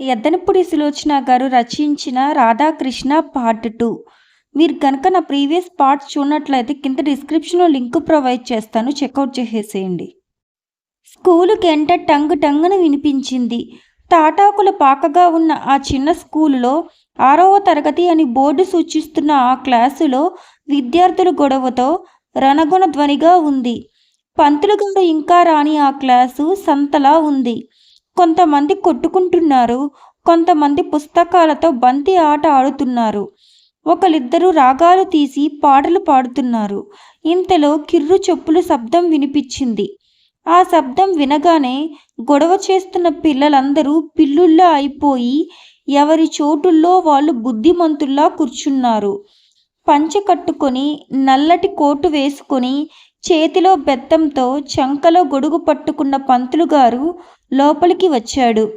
ఎద్దనపూడి సులోచన గారు రచించిన Radhakrishna part two. మీరు కనుక నా ప్రీవియస్ పార్ట్స్ చూడనట్లయితే కింద డిస్క్రిప్షన్లో లింక్ ప్రొవైడ్ చేస్తాను. చెక్అవుట్ చేసేసేయండి. స్కూలు గంట టంగు టంగున వినిపించింది. తాటాకుల పాకగా ఉన్న ఆ చిన్న స్కూలులో ఆరవ తరగతి అని బోర్డు సూచిస్తున్న ఆ క్లాసులో విద్యార్థుల గొడవతో రణగుణ ధ్వనిగా ఉంది. పంతులు గారు ఇంకా రాని ఆ క్లాసు సంతలా ఉంది. కొంతమంది కొట్టుకుంటున్నారు కొంతమంది పుస్తకాలతో బంతి ఆట ఆడుతున్నారు. ఒకరిద్దరు రాగాలు తీసి పాటలు పాడుతున్నారు. ఇంతలో కిర్రు చెప్పులు శబ్దం వినిపించింది. ఆ శబ్దం వినగానే గొడవ చేస్తున్న పిల్లలందరూ పిల్లుల్లా అయిపోయి ఎవరి చోటుల్లో వాళ్ళు బుద్ధిమంతుల్లా కూర్చున్నారు. పంచె కట్టుకొని నల్లటి కోటు వేసుకొని చేతిలో బెత్తంతో చంకలో గొడుగు పట్టుకున్న పంతులు గారు లోపలికి వచ్చాడు.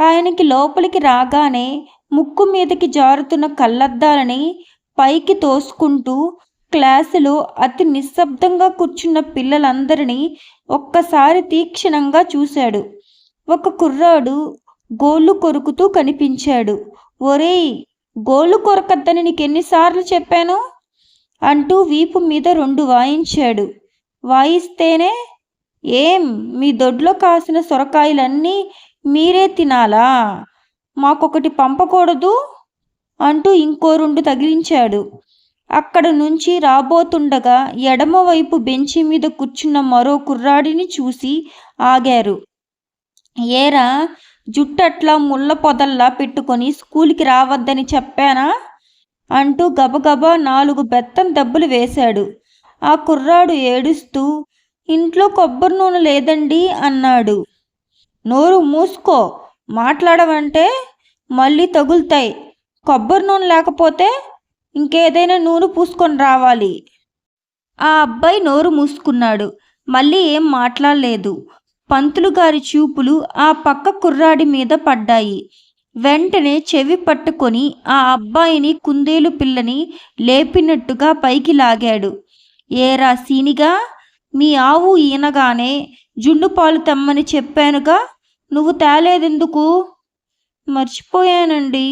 ఆయనకి లోపలికి రాగానే ముక్కు మీదకి జారుతున్న కళ్ళద్దాలని పైకి తోసుకుంటూ క్లాసులో అతి నిశ్శబ్దంగా కూర్చున్న పిల్లలందరినీ ఒక్కసారి తీక్షణంగా చూశాడు. ఒక కుర్రాడు గోళ్ళు కొరుకుతూ కనిపించాడు. ఒరేయ్ గోళ్ళు కొరకద్దని నీకెన్నిసార్లు చెప్పాను? అంటూ వీపు మీద రెండు వాయించాడు. వాయిస్తేనే ఏం? మీ దొడ్లో కాసిన సొరకాయలన్నీ మీరే తినాలా? మాకొకటి పంపకూడదు? అంటూ ఇంకో రెండు తగిలించాడు. అక్కడ నుంచి రాబోతుండగా ఎడమవైపు బెంచి మీద కూర్చున్న మరో కుర్రాడిని చూసి ఆగారు. ఏరా జుట్టట్లా ముళ్ళ పొదల్లా పెట్టుకొని స్కూల్కి రావద్దని చెప్పానా? అంటూ గబగబా నాలుగు బెత్తం దెబ్బలు వేశాడు. ఆ కుర్రాడు ఏడుస్తూ ఇంట్లో కొబ్బరి నూనె లేదండి అన్నాడు. నోరు మూసుకో మాట్లాడవంటే మళ్ళీ తగులుతాయి. కొబ్బరి నూనె లేకపోతే ఇంకేదైనా నూనె పూసుకొని రావాలి. ఆ అబ్బాయి నోరు మూసుకున్నాడు. మళ్ళీ ఏం మాట్లాడలేదు. పంతులు గారి చూపులు ఆ పక్క కుర్రాడి మీద పడ్డాయి. వెంటనే చెవి పట్టుకొని ఆ అబ్బాయిని కుందేలు పిల్లని లేపినట్టుగా పైకి లాగాడు. ఏరా సీనిగా మీ ఆవు ఈనగానే జుండు పాలు తెమ్మని చెప్పానుగా నువ్వు తేలేదెందుకు? మర్చిపోయానండి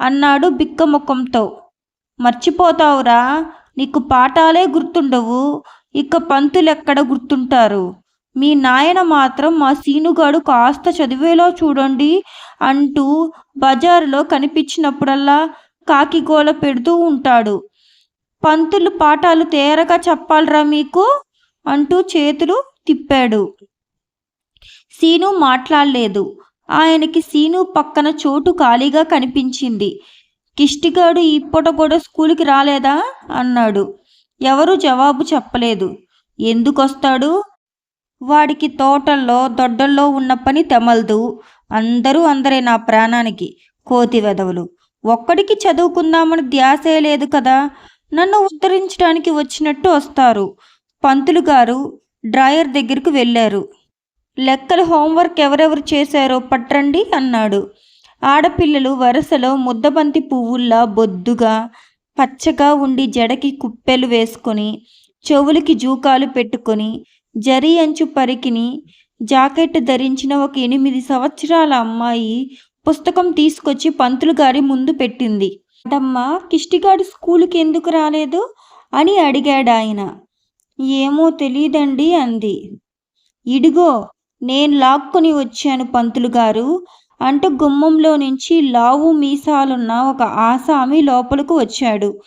అన్నాడు బిక్కముఖంతో. మర్చిపోతావురా నీకు పాఠాలే గుర్తుండవు ఇక పంతులెక్కడ గుర్తుంటారు? మీ నాయన మాత్రం మా సీనుగాడు కాస్త చదివేలా చూడండి అంటూ బజారులో కనిపించినప్పుడల్లా కాకిగోల పెడుతూ ఉంటాడు. పంతులు పాఠాలు తేరగా చెప్పాలరా మీకు? అంటూ చేతులు తిప్పాడు. సీను మాట్లాడలేదు. ఆయనకి సీను పక్కన చోటు ఖాళీగా కనిపించింది. కిష్టిగాడు ఇప్పట కూడా స్కూల్కి రాలేదా? అన్నాడు. ఎవరు జవాబు చెప్పలేదు. ఎందుకొస్తాడు? వాడికి తోటల్లో దొడ్డల్లో ఉన్న పని తెమలదు. అందరూ అందరే నా ప్రాణానికి కోతి వెదవులు. ఒక్కడికి చదువుకుందామని ధ్యాసే లేదు కదా? నన్ను ఉద్ధరించడానికి వచ్చినట్టు వస్తారు. పంతులు గారు డ్రాయర్ దగ్గరకు వెళ్ళారు. లెక్కలు హోంవర్క్ ఎవరెవరు చేశారో పట్రండి అన్నాడు. ఆడపిల్లలు వరుసలో ముద్దబంతి పువ్వుల్లా బొద్దుగా పచ్చగా ఉండి జడకి కుప్పెలు వేసుకొని చెవులకి జూకాలు పెట్టుకొని జరి అంచు పరికిని జాకెట్ ధరించిన ఒక ఎనిమిది సంవత్సరాల అమ్మాయి పుస్తకం తీసుకొచ్చి పంతులు గారి ముందు పెట్టింది. అదమ్మా కిష్టిగాడు స్కూల్కి ఎందుకు రాలేదు? అని అడిగాడు ఆయన ఏమో తెలియదండి అంది. ఇడిగో నేను లాక్కుని వచ్చాను పంతులు గారు. అంటూ గుమ్మంలో నుంచి లావు మీసాలున్న ఒక ఆసామి లోపలకు వచ్చాడు.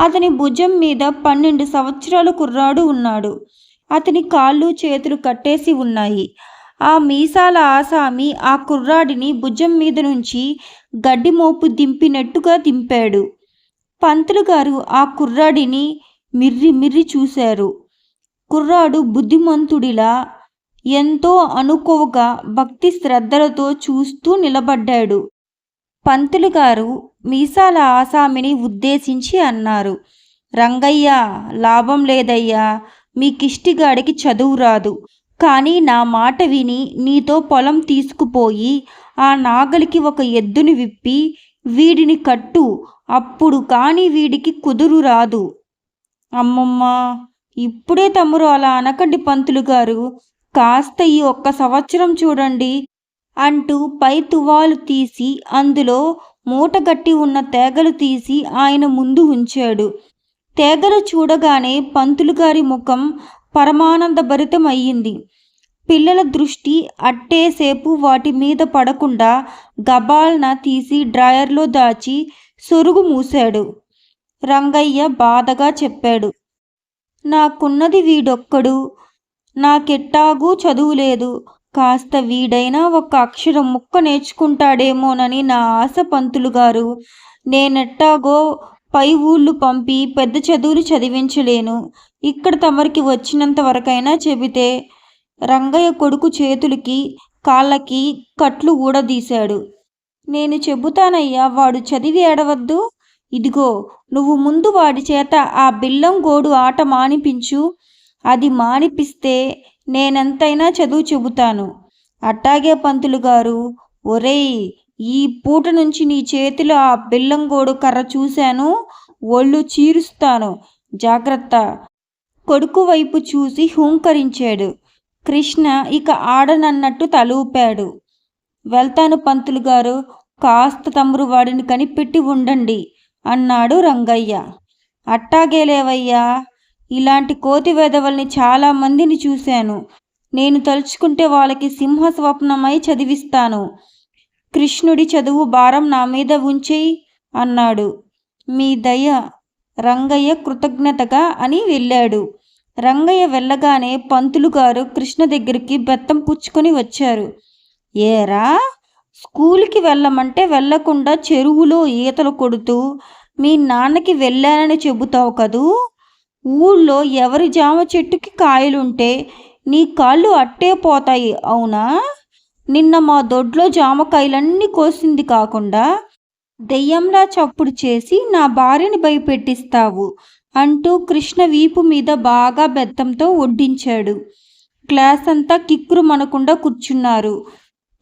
అతని భుజం మీద పన్నెండు సంవత్సరాల కుర్రాడు ఉన్నాడు. అతని కాళ్ళు చేతులు కట్టేసి ఉన్నాయి. ఆ మీసాల ఆసామి ఆ కుర్రాడిని భుజం మీద నుంచి గడ్డి మోపు దింపినట్టుగా దింపాడు. పంతులు గారు ఆ కుర్రాడిని మిర్రి మిర్రి చూశారు. కుర్రాడు బుద్ధిమంతుడిలా ఎంతో అనుకోగా భక్తి శ్రద్ధలతో చూస్తూ నిలబడ్డాడు. పంతులు గారు మీసాల ఆసామిని ఉద్దేశించి అన్నారు రంగయ్య లాభం లేదయ్యా మీ కిష్టిగాడికి చదువు రాదు. కానీ నా మాట విని నీతో పొలం తీసుకుపోయి ఆ నాగలికి ఒక ఎద్దుని విప్పి వీడిని కట్టు. అప్పుడు కానీ వీడికి కుదురు రాదు. అమ్మమ్మ! ఇప్పుడే తమరు అలా అనకండి పంతులు గారు. కాస్త ఈ ఒక్క సంవత్సరం చూడండి అంటూ పై తువాలు తీసి అందులో మూటగట్టి ఉన్న తేగలు తీసి ఆయన ముందు ఉంచాడు. తేగలు చూడగానే పంతులు గారి ముఖం పరమానందభరితమయ్యింది పిల్లల దృష్టి అట్టేసేపు వాటి మీద పడకుండా గబాల్న తీసి డ్రాయర్లో దాచి సొరుగు మూశాడు. రంగయ్య బాధగా చెప్పాడు. నాకున్నది వీడొక్కడు. నాకెట్టాగూ చదువు లేదు కాస్త వీడైనా ఒక అక్షరం ముక్క నేర్చుకుంటాడేమోనని నా ఆశ పంతులు గారు నేనెట్టాగో పై ఊళ్ళు పంపి పెద్ద చదువులు చదివించలేను. ఇక్కడ తమరికి వచ్చినంత వరకైనా చెబితే రంగయ్య కొడుకు చేతులకి కాళ్ళకి కట్లు ఊడదీశాడు. నేను చెబుతానయ్యా వాడు చదివి ఏడవద్దు. ఇదిగో నువ్వు ముందు వాడి చేత ఆ బిల్లం గోడు ఆట మానిపించు. అది మానిపిస్తే నేనెంతైనా చదువు చెబుతాను. అట్టాగే పంతులు గారు ఒరేయ్ ఈ పూట నుంచి నీ చేతిలో ఆ బిల్లంగోడు కర్ర చూశాను. ఒళ్ళు చీరుస్తాను. జాగ్రత్త. కొడుకు వైపు చూసి హూంకరించాడు. కృష్ణ ఇక ఆడనన్నట్టు తలూపాడు వెళ్తాను పంతులు గారు కాస్త తమరు వాడిని కనిపెట్టి ఉండండి. అన్నాడు రంగయ్య. అట్టాగేలేవయ్యా ఇలాంటి కోతి వెధవల్ని చాలామందిని చూశాను. నేను తలుచుకుంటే వాళ్ళకి సింహ స్వప్నమై చదివిస్తాను. కృష్ణుడి చదువు భారం నా మీద ఉంచేయి అన్నాడు. మీ దయ రంగయ్య కృతజ్ఞతగా అని వెళ్ళాడు. రంగయ్య వెళ్ళగానే పంతులు గారు కృష్ణ దగ్గరికి బెత్తం పుచ్చుకొని వచ్చారు. ఏరా స్కూల్కి వెళ్ళమంటే వెళ్ళకుండా చెరువులో ఈతలు కొడుతూ మీ నాన్నకి వెళ్ళానని చెబుతావు కదూ? ఊళ్ళో ఎవరి జామ చెట్టుకి కాయలుంటే నీ కాళ్ళు అట్టే పోతాయి అవునా? నిన్న మా దొడ్లో జామకాయలన్నీ కోసింది కాకుండా దెయ్యంలా చప్పుడు చేసి నా భార్యని భయపెట్టిస్తావు అంటూ కృష్ణ వీపు మీద బాగా బెత్తంతో వడ్డించాడు. క్లాస్ అంతా కిక్కురు మనకుండా కూర్చున్నారు.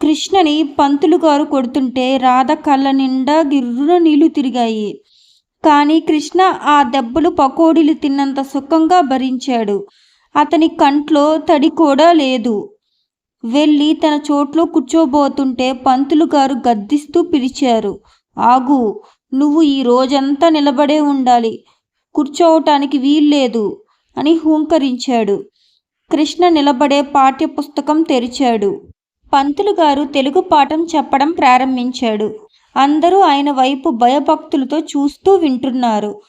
కృష్ణని పంతులు గారు కొడుతుంటే రాధ కళ్ళ నిండా గిర్రున నీళ్ళు తిరిగాయి. కానీ కృష్ణ ఆ దెబ్బలు పకోడీలు తిన్నంత సుఖంగా భరించాడు. అతని కంట్లో తడి కూడా లేదు. వెళ్ళి తన చోట్లో కూర్చోబోతుంటే పంతులు గారు గద్దిస్తూ పిలిచారు. ఆగు నువ్వు ఈ రోజంతా నిలబడే ఉండాలి. కూర్చోవటానికి వీల్లేదు అని హూంకరించాడు. కృష్ణ నిలబడే పాఠ్యపుస్తకం తెరిచాడు. పంతులు గారు తెలుగు పాఠం చెప్పడం ప్రారంభించాడు. అందరూ ఆయన వైపు భయభక్తులతో చూస్తూ వింటున్నారు.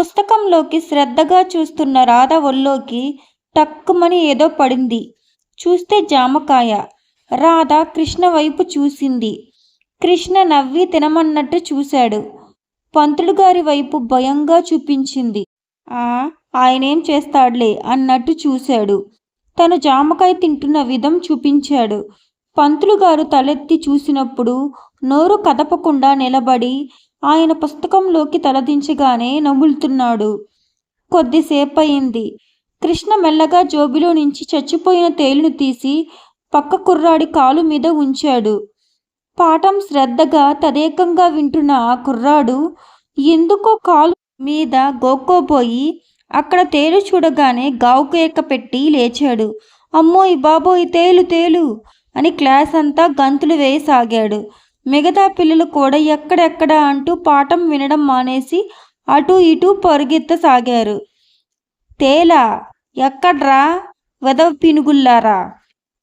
పుస్తకంలోకి శ్రద్ధగా చూస్తున్న రాధ ఒల్లోకి టక్కుమని ఏదో పడింది. చూస్తే జామకాయ. రాధ కృష్ణ వైపు చూసింది. కృష్ణ నవ్వి తినమన్నట్టు చూశాడు. పంతులు గారి వైపు భయంగా చూపించింది. ఆ ఆయనేం చేస్తాడులే అన్నట్టు చూశాడు. తను జామకాయ తింటున్న విధం చూపించాడు. పంతులు గారు తలెత్తి చూసినప్పుడు నోరు కదపకుండా నిలబడి ఆయన పుస్తకంలోకి తలదించగానే నములుతున్నాడు కొద్దిసేపయింది. కృష్ణ మెల్లగా జోబిలో నుంచి చచ్చిపోయిన తేలును తీసి పక్క కుర్రాడి కాలు మీద ఉంచాడు. పాఠం శ్రద్ధగా తదేకంగా వింటున్న ఆ కుర్రాడు ఎందుకో కాలు మీద గోక్కోపోయి అక్కడ తేలు చూడగానే గావుకేక పెట్టి లేచాడు. అమ్మోయ్ బాబోయ్ తేలు తేలు! అని క్లాస్ అంతా గంతులు వేయసాగాడు. మిగతా పిల్లలు కూడా ఎక్కడెక్కడ అంటూ పాఠం వినడం మానేసి అటు ఇటు పరుగెత్తసాగారు. తేలా ఎక్కడ్రా? వెదవ పినుగుల్లారా?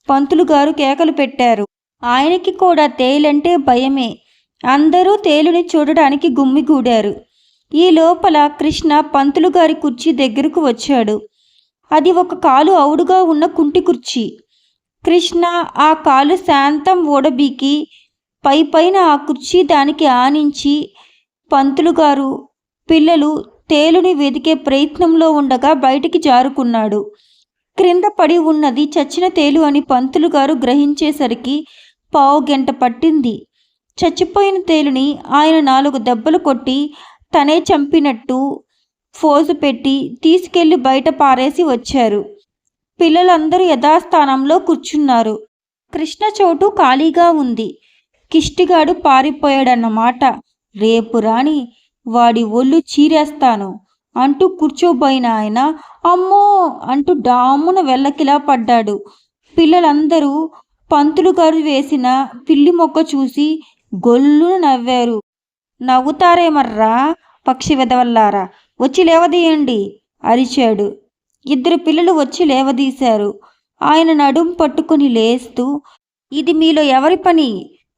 పంతులు గారు కేకలు పెట్టారు. ఆయనకి కూడా తేలంటే భయమే. అందరూ తేలుని చూడడానికి గుమ్మిగూడారు. ఈ లోపల కృష్ణ పంతులు గారి కుర్చీ దగ్గరకు వచ్చాడు. అది ఒక కాలు అవుడుగా ఉన్న కుంటి కుర్చీ. కృష్ణ ఆ కాలు శాంతం ఓడబీకి పై పైన ఆ కుర్చీ దానికి ఆనించి పంతులు గారు పిల్లలు తేలుని వెదికే ప్రయత్నంలో ఉండగా బయటికి జారుకున్నాడు. క్రింద పడి ఉన్నది చచ్చిన తేలు అని పంతులు గారు గ్రహించేసరికి పావు గంట పట్టింది. చచ్చిపోయిన తేలుని ఆయన నాలుగు దెబ్బలు కొట్టి తనే చంపినట్టు ఫోజు పెట్టి తీసుకెళ్ళి బయట పారేసి వచ్చారు. పిల్లలందరూ యథాస్థానంలో కూర్చున్నారు. కృష్ణ చోటు ఖాళీగా ఉంది. కిష్టిగాడు పారిపోయాడన్నమాట. రేపు రాని వాడి ఒళ్ళు చీరేస్తాను అంటూ కూర్చోబోయిన ఆయన అమ్మో! అంటూ డామున వెళ్ళకిలా పడ్డాడు. పిల్లలందరూ పంతులు గారు వేసిన పిల్లి మొక్క చూసి గొల్లున నవ్వారు. నవ్వుతారేమర్రా పక్షి వెదవల్లారా? వచ్చి లేవదీయండి అరిచాడు. ఇద్దరు పిల్లలు వచ్చి లేవదీశారు. ఆయన నడుం పట్టుకుని లేస్తూ ఇది మీలో ఎవరి పని?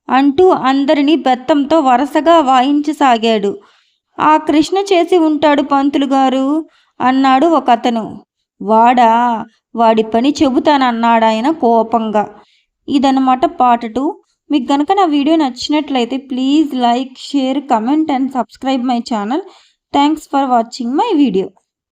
అంటూ అందరినీ బెత్తంతో వరుసగా వాయించసాగాడు. ఆ కృష్ణ చేసి ఉంటాడు పంతులు గారు అన్నాడు ఒక అతను వాడా వాడి పని చెబుతానన్నాడాయన కోపంగా. ఇదనమాట పార్ట్ టూ మీకు గనక నా వీడియో నచ్చినట్లయితే please like share comment and subscribe my channel. Thanks for watching my video.